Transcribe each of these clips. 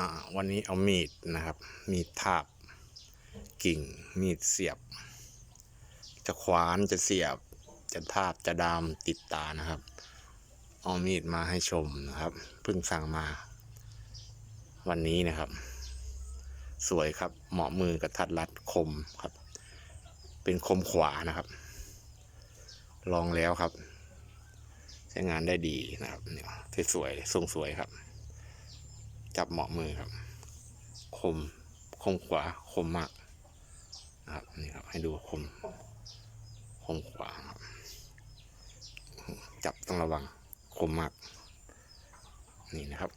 อ่าวันนี้เอามีดนะครับ มีดทาบกิ่ง มีดเสียบ จะขวานจะเสียบ จะทาบจะดามติดตานะครับ เอามีดมาให้ชมนะครับเพิ่งสั่งมา วันนี้นะครับ สวยครับเหมาะมือกับทัดรัดคมครับ เป็นคมขวานะครับ ลองแล้วครับ ใช้งานได้ดีนะครับเนี่ยสวยๆทรงสวยครับ จับเหมาะมือครับ คมคมขวาคมมากนะครับนี่ครับ ให้ดูคม คมขวาครับ จับต้องระวัง คมมาก นี่นะครับ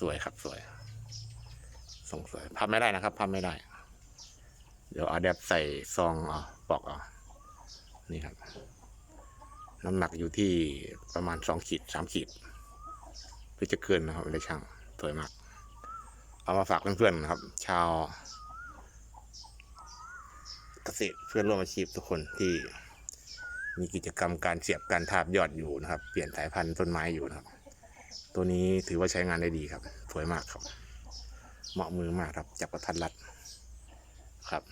สวยครับสวยส่งสวยพับไม่ได้นะครับพับไม่ได้ เดี๋ยวเอาแดบใส่ซองเอาปอกเอานี่ครับ น้ำหนักอยู่ที่ประมาณสองขีดสามขีดเพื่อจะเกินนะครับเลยช่างสวยมาก เอามาฝากเพื่อนๆนะครับ ชาว เกษตรเพื่อนร่วมอาชีพทุกคนที่มีกิจกรรมการเสียบการทาบยอดอยู่นะครับ เปลี่ยนสายพันธุ์ต้นไม้อยู่นะครับ ตัวนี้ถือว่าใช้งานได้ดีครับ สวยมากครับ เหมาะมือมากครับ จับประทัดรัดครับ